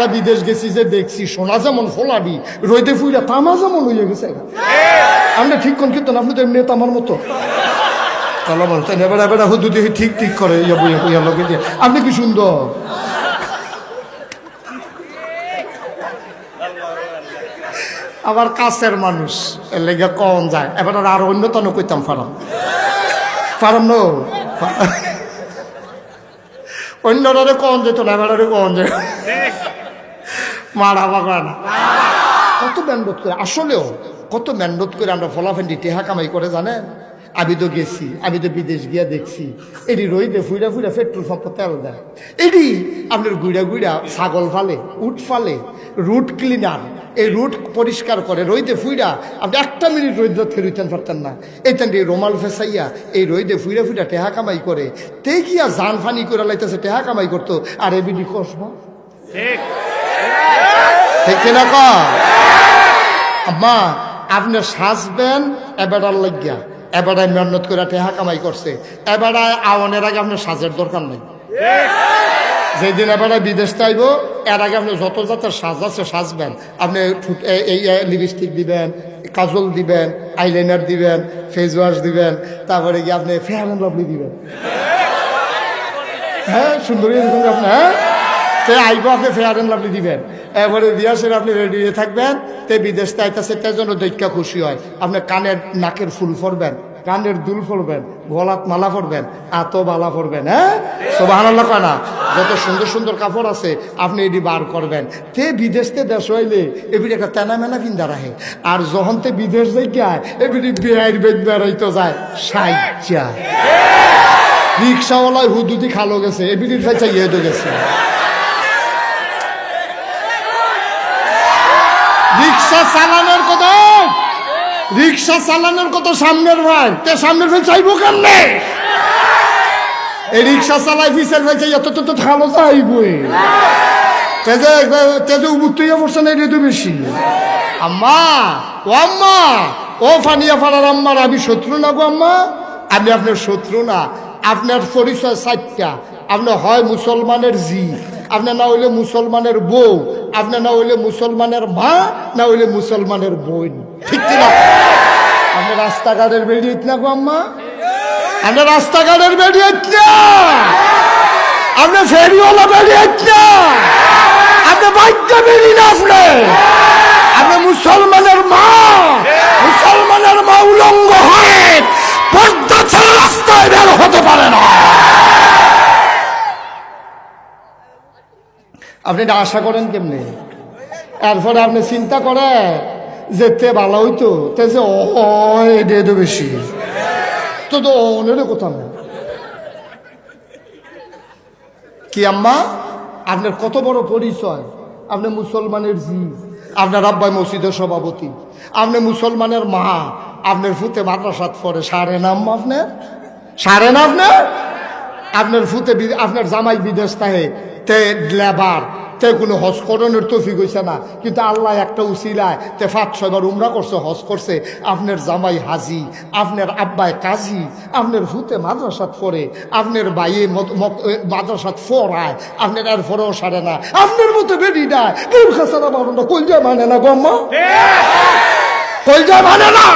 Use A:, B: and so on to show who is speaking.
A: আমরা বিদেশ গেছি যে দেখছি, সোনা যেমন ফোলাবি রইতে ফুইরা তামা যেমন হইয়া গেছে আমরা ঠিক কোন কিন্তু আপনি তো এমনি তামার মতো। তাহলে বলতেন এবার এবার হুদু দেখি ঠিক ঠিক করে লোকে দিয়ে। আপনি কি সুন্দর? আবার কাছের মানুষ, এর লেগে কম যায়। এবার আর অন্যতম কইতাম ফারাম। Farm no? অন্যরা কম যেত না, এবার কম যায় মারা বাগান কত মেহনত করে? আসলেও কত মেহনত করে আমরা ফলাফেন্ডি টেহা কামাই করে জানেন? আমি তো গেছি আমি তো বিদেশ গিয়া দেখছি। এটি রইতে ফুইরা ফুইরা পেট্রোল পাম্প তেল দেয়। এটি আপনার গুইড়া গুইড়া ছাগল ফালে উট ফালে রুট ক্লিনার এই রুট পরিষ্কার করে রইতে ফুইরা আপনি একটা মিনিট রইদ ফেরুতেন পারতেন না। এই তেন রোমাল ফেসাইয়া এই রইদে ফুইরা ফুইরা টেহা কামাই করে তে গিয়া জান ফানি করে লাইতেছে টেহা কামাই করতো আর এবিডি কসবা ঠিক। কিনা ক আম্মা, আপনি সাজবেন এবারার লাগিয়া। এবারায় মেহনত করে টেহা কামাই করছে। এবারায় আওয়ানের আগে আপনার সাজের দরকার নেই। যেদিন এবারে বিদেশ চাইব এর আগে আপনি যত জাতের সাজ আছে সাজবেন। আপনি এই- লিপস্টিক দিবেন, কাজল দিবেন, আইলাইনার দিবেন ফেস ওয়াশ দিবেন, তারপরে গিয়ে আপনি ফেয়ার অ্যান্ড লাভলি দিবেন। হ্যাঁ সুন্দরী আপনি হ্যাঁ? আইব আপনি ফেয়ার অ্যান্ড লাভলি দিবেন। এবারে দিয়া সেটা আপনি রেডি হয়ে থাকবেন, তে বিদেশ তাইতেছে তার জন্য দেখা খুশি হয়। আপনি কানের নাকের ফুল ফরবেন, কানের দুল ফরবেন, গলাত মালা ফরবেন, আত বালা পরবেন হ্যাঁ? আল্লাহ কয় না? যত সুন্দর সুন্দর কাপড় আছে, আপনি এটি বার করবেন। তে বিদেশ তে দেশ হইলে এবিটি একটা তেনা মেনা ভিন্দা রাখে। আর যখন তে বিদেশ যাই গায় এবিটি বেআইর বেদ বেড়াইতে যায় সাইচা রিক্সাওয়ালায় হুদুদি খালো গেছে এবিটির ফাইচা ইয়ে গেছে। রিক্সা চালানোর কত রিক্সা চালানোর কত সামনের ভাই। তে সামনের ভাই চাইব কেমনে? এই রিক্সা চালাই ফিসের ভাই চাই এত তো খালো চাইবই। তেজে তেজে বেশি। আম্মা, ও আম্মা, ও ফানিয়া ফাড়ার আম্মার, আমি শত্রু না গো আম্মা। আমি আপনার শত্রু না, আপনার পরিচয় সাতটা। আপনার হয় মুসলমানের জি, আপনার না হইলে মুসলমানের বউ। আপনার না হইলে মুসলমানের মা, না হইলে মুসলমানের বোন। ঠিক না আপনি রাস্তাঘাটের বেরিয়ে না গো আম্মা? আপনি রাস্তাঘাটের বেরিয়ে না। আপনি ফেরিওয়ালা বেরিয়ে না। আপনি বাইকটা বেরিয়ে না আপনি আপনি আপনি এটা আশা করেন কেমনি? এরপরে আপনি চিন্তা করে যে তে ভালো হইতো, তে যে এটা বেশি। তো তো অনেরও কথা না। কি আম্মা? আপনার কত বড় পরিচয়। আপনি মুসলমানের জি, আপনার আব্বাই মসজিদের সভাপতি। আপনি মুসলমানের মা, আপনার ফুতে মাদ্রাসাত পরে সারে নাম আপনার? সারে না আপনার? আপনার ফুতে আপনার জামাই বিদেশ তাহে তে লেবার তে কোনো হজ করণের তফিক হইছে না। কিন্তু আল্লাহ একটা উসিলায় তে ফাত ছয়বার উমরা করছে হজ করছে। আপনার জামাই হাজি আপনার আব্বায় কাজী আপনার হুতে মাদ্রাসাত পড়ে আপনার বাইয়ে মাদ্রাসাত ফরায় আপনার আর ফরেও সারে না। আপনার মতো বেরি না কেউ খাসারা কলজা মানে না গম্মা কলজা মানে না!